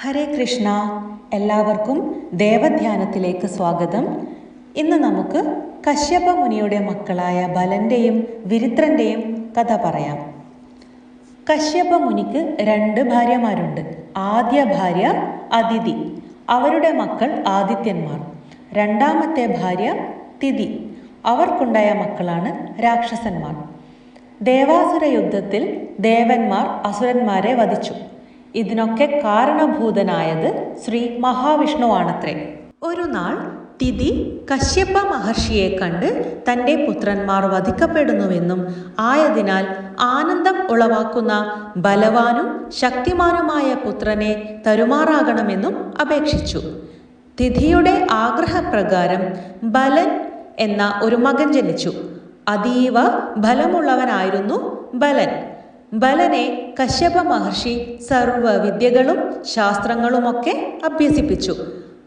ഹരേ കൃഷ്ണ. എല്ലാവർക്കും ദേവധ്യാനത്തിലേക്ക് സ്വാഗതം. ഇന്ന് നമുക്ക് കശ്യപ മുനിയുടെ മക്കളായ ബലന്റെയും വിരുത്രന്റെയും കഥ പറയാം. കശ്യപ മുനിക്ക് രണ്ട് ഭാര്യമാരുണ്ട്. ആദ്യ ഭാര്യ അതിഥി. അവരുടെ മക്കൾ ആദിത്യന്മാർ. രണ്ടാമത്തെ ഭാര്യ തിഥി. അവർക്കുണ്ടായ മക്കളാണ് രാക്ഷസന്മാർ. ദേവാസുര യുദ്ധത്തിൽ ദേവന്മാർ അസുരന്മാരെ വധിച്ചു. ഇതിനൊക്കെ കാരണഭൂതനായത് ശ്രീ മഹാവിഷ്ണുവാണത്രേ. ഒരു നാൾ തിഥി കശ്യപ മഹർഷിയെ കണ്ട് തന്റെ പുത്രന്മാർ വധിക്കപ്പെടുന്നുവെന്നും ആയതിനാൽ ആനന്ദം ഉളവാക്കുന്ന ബലവാനും ശക്തിമാനുമായ പുത്രനെ തരുമാറാകണമെന്നും അപേക്ഷിച്ചു. തിഥിയുടെ ആഗ്രഹപ്രകാരം ബലൻ എന്ന ഒരു മകൻ ജനിച്ചു. അതീവ ബലമുള്ളവനായിരുന്നു ബലൻ. ബലനെ കശ്യപ മഹർഷി സർവവിദ്യകളും ശാസ്ത്രങ്ങളുമൊക്കെ അഭ്യസിപ്പിച്ചു.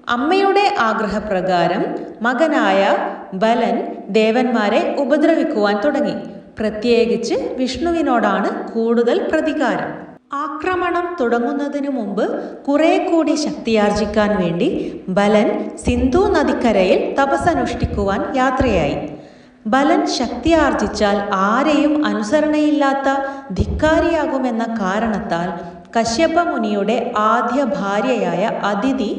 അമ്മയുടെ ആഗ്രഹപ്രകാരം മകനായ ബലൻ ദേവന്മാരെ ഉപദ്രവിക്കുവാൻ തുടങ്ങി. പ്രത്യേകിച്ച് വിഷ്ണുവിനോടാണ് കൂടുതൽ പ്രതികാരം. ആക്രമണം തുടങ്ങുന്നതിനു മുമ്പ് കുറെ കൂടി ശക്തിയാർജിക്കാൻ വേണ്ടി ബലൻ സിന്ധു നദിക്കരയിൽ തപസ്സനുഷ്ഠിക്കുവാൻ യാത്രയായി. ബലൻ ശക്തി ശക്തിയാർജിച്ചാൽ ആരെയും അനുസരണയില്ലാത്ത ധിക്കാരിയാകുമെന്ന കാരണത്താൽ കശ്യപ മുനിയുടെ ആദ്യ ഭാര്യയായ അതിഥി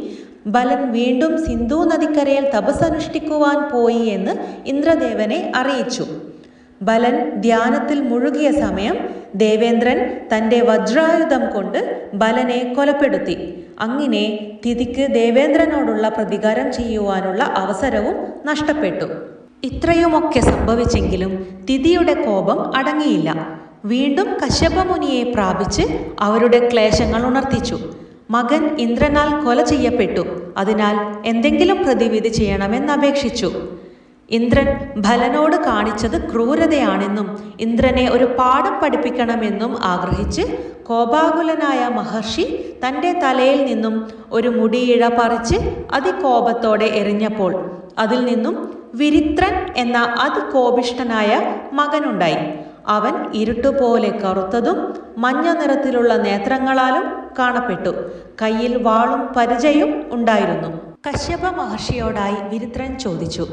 ബലൻ വീണ്ടും സിന്ധു നദിക്കരയിൽ തപസ്സനുഷ്ഠിക്കുവാൻ പോയി എന്ന് ഇന്ദ്രദേവനെ അറിയിച്ചു. ബലൻ ധ്യാനത്തിൽ മുഴുകിയ സമയം ദേവേന്ദ്രൻ തന്റെ വജ്രായുധം കൊണ്ട് ബലനെ കൊലപ്പെടുത്തി. അങ്ങനെ തിഥിക്ക് ദേവേന്ദ്രനോടുള്ള പ്രതികാരം ചെയ്യുവാനുള്ള അവസരവും നഷ്ടപ്പെട്ടു. ഇത്രയുമൊക്കെ സംഭവിച്ചെങ്കിലും തിഥിയുടെ കോപം അടങ്ങിയില്ല. വീണ്ടും കശ്യപമുനിയെ പ്രാപിച്ച് അവരുടെ ക്ലേശങ്ങൾ ഉണർത്തിച്ചു. മകൻ ഇന്ദ്രനാൽ കൊല ചെയ്യപ്പെട്ടു. അതിനാൽ എന്തെങ്കിലും പ്രതിവിധി ചെയ്യണമെന്ന് ചെയ്യണമെന്നപേക്ഷിച്ചു ഇന്ദ്രൻ ഭലനോട് കാണിച്ചത് ക്രൂരതയാണെന്നും ഇന്ദ്രനെ ഒരു പാഠം പഠിപ്പിക്കണമെന്നും ആഗ്രഹിച്ച് കോപാകുലനായ മഹർഷി തന്റെ തലയിൽ നിന്നും ഒരു മുടിയിഴ പറിച്ച് അതികോപത്തോടെ എറിഞ്ഞപ്പോൾ അതിൽ നിന്നും വിരിത്രൻ എന്ന അതികോപിഷ്ടനായ മകനുണ്ടായി. അവൻ ഇരുട്ടുപോലെ കറുത്തതും മഞ്ഞ നിറത്തിലുള്ള നേത്രങ്ങളാലും കാണപ്പെട്ടു. കയ്യിൽ വാളും പരിചയും ഉണ്ടായിരുന്നു. കശ്യപ മഹർഷിയോടായി വിരുത്രൻ ചോദിച്ചു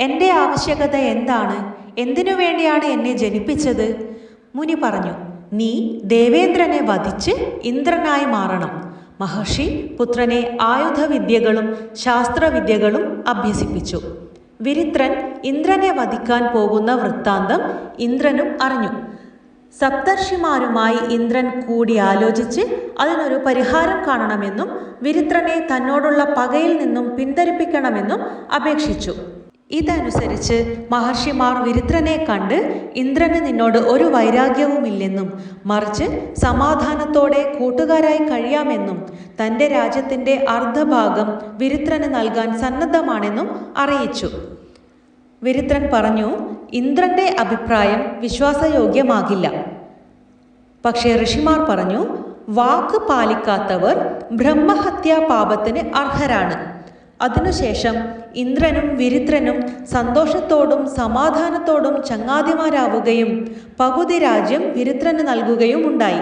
എന്റെ ആവശ്യകത എന്താണ്? എന്തിനു വേണ്ടിയാണ് എന്നെ ജനിപ്പിച്ചത്? മുനി പറഞ്ഞു നീ ദേവേന്ദ്രനെ വധിച്ച് ഇന്ദ്രനായി മാറണം. മഹർഷി പുത്രനെ ആയുധവിദ്യകളും ശാസ്ത്രവിദ്യകളും അഭ്യസിപ്പിച്ചു. വിരിത്രൻ ഇന്ദ്രനെ വധിക്കാൻ പോകുന്ന വൃത്താന്തം ഇന്ദ്രനും അറിഞ്ഞു. സപ്തർഷിമാരുമായി ഇന്ദ്രൻ കൂടി ആലോചിച്ച് അതിനൊരു പരിഹാരം കാണണമെന്നും വിരിത്രനെ തന്നോടുള്ള പകയിൽ നിന്നും പിന്തിരിപ്പിക്കണമെന്നും അപേക്ഷിച്ചു. ഇതനുസരിച്ച് മഹർഷിമാർ വിരുദ്രനെ കണ്ട് ഇന്ദ്രന് നിന്നോട് ഒരു വൈരാഗ്യവുമില്ലെന്നും മറിച്ച് സമാധാനത്തോടെ കൂട്ടുകാരായി കഴിയാമെന്നും തന്റെ രാജ്യത്തിന്റെ അർദ്ധഭാഗം വിരുദ്രന് നൽകാൻ സന്നദ്ധമാണെന്നും അറിയിച്ചു. വിരുദ്രൻ പറഞ്ഞു ഇന്ദ്രന്റെ അഭിപ്രായം വിശ്വാസയോഗ്യമാകില്ല. പക്ഷേ ഋഷിമാർ പറഞ്ഞു വാക്ക് പാലിക്കാത്തവർ ബ്രഹ്മഹത്യാ പാപത്തിന് അർഹരാണ്. അതിനുശേഷം ഇന്ദ്രനും വിരുദ്രനും സന്തോഷത്തോടും സമാധാനത്തോടും ചങ്ങാതിമാരാവുകയും പകുതി രാജ്യം വിരുദ്രന് നൽകുകയും ഉണ്ടായി.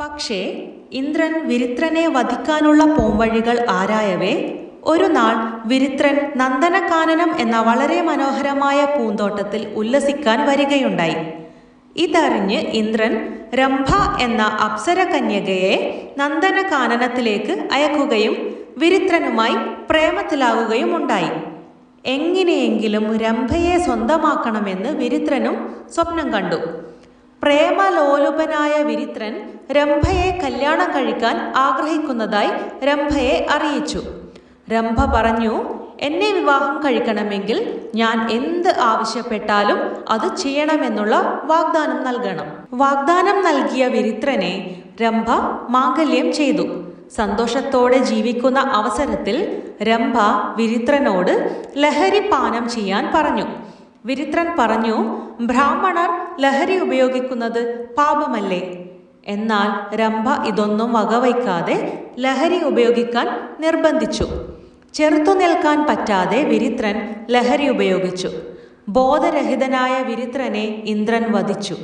പക്ഷേ ഇന്ദ്രൻ വിരുത്രനെ വധിക്കാനുള്ള പോംവഴികൾ ആരായവേ? ഒരു നാൾ വിരുത്രൻ നന്ദനകാനനം എന്ന വളരെ മനോഹരമായ പൂന്തോട്ടത്തിൽ ഉല്ലസിക്കാൻ വരികയുണ്ടായി. ഇതറിഞ്ഞ് ഇന്ദ്രൻ രംഭ എന്ന അപ്സരകന്യകയെ നന്ദനകാനനത്തിലേക്ക് അയക്കുകയും വിരുത്രനുമായി പ്രേമത്തിലാവുകയും ഉണ്ടായി. എങ്ങനെയെങ്കിലും രംഭയെ സ്വന്തമാക്കണമെന്ന് വിരിത്രനും സ്വപ്നം കണ്ടു. പ്രേമലോലുപനായ വിരിത്രൻ രംഭയെ കല്യാണം കഴിക്കാൻ ആഗ്രഹിക്കുന്നതായി രംഭയെ അറിയിച്ചു. രംഭ പറഞ്ഞു എന്നെ വിവാഹം കഴിക്കണമെങ്കിൽ ഞാൻ എന്ത് ആവശ്യപ്പെട്ടാലും അത് ചെയ്യണമെന്നുള്ള വാഗ്ദാനം നൽകണം. വാഗ്ദാനം നൽകിയ വിരിത്രനെ രംഭ മാംഗല്യം ചെയ്തു. സന്തോഷത്തോടെ ജീവിക്കുന്ന അവസരത്തിൽ രംഭ വിരിത്രനോട് ലഹരി പാനം ചെയ്യാൻ പറഞ്ഞു. വിരിത്രൻ പറഞ്ഞു ബ്രാഹ്മണർ ലഹരി ഉപയോഗിക്കുന്നത് പാപമല്ലേ? എന്നാൽ രംഭ ഇതൊന്നും വകവയ്ക്കാതെ ലഹരി ഉപയോഗിക്കാൻ നിർബന്ധിച്ചു. ചെറുത്തു നിൽക്കാൻ പറ്റാതെ വിരിത്രൻ ലഹരി ഉപയോഗിച്ചു. ബോധരഹിതനായ വിരിത്രനെ ഇന്ദ്രൻ വധിച്ചു.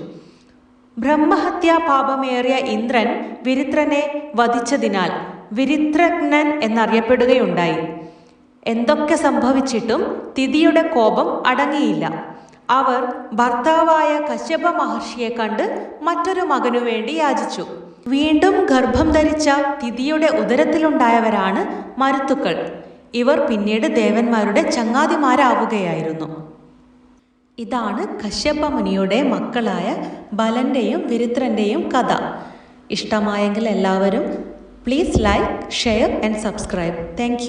ബ്രഹ്മഹത്യാ പാപമേറിയ ഇന്ദ്രൻ വിരിത്രനെ വധിച്ചതിനാൽ വിരിത്രജ്ഞൻ എന്നറിയപ്പെടുകയുണ്ടായി. എന്തൊക്കെ സംഭവിച്ചിട്ടും തിഥിയുടെ കോപം അടങ്ങിയില്ല. അവർ ഭർത്താവായ കശ്യപ മഹർഷിയെ കണ്ട് മറ്റൊരു മകനു വേണ്ടി യാചിച്ചു. വീണ്ടും ഗർഭം ധരിച്ച തിഥിയുടെ ഉദരത്തിലുണ്ടായവരാണ് മരുത്തുക്കൾ. ഇവർ പിന്നീട് ദേവന്മാരുടെ ചങ്ങാതിമാരാവുകയായിരുന്നു. ഇതാണ് കശ്യപ മുനിയുടെ മക്കളായ ബലന്റെയും വിരുദ്രന്റെയും കഥ. ഇഷ്ടമായെങ്കിൽ എല്ലാവരും please like share and subscribe. Thank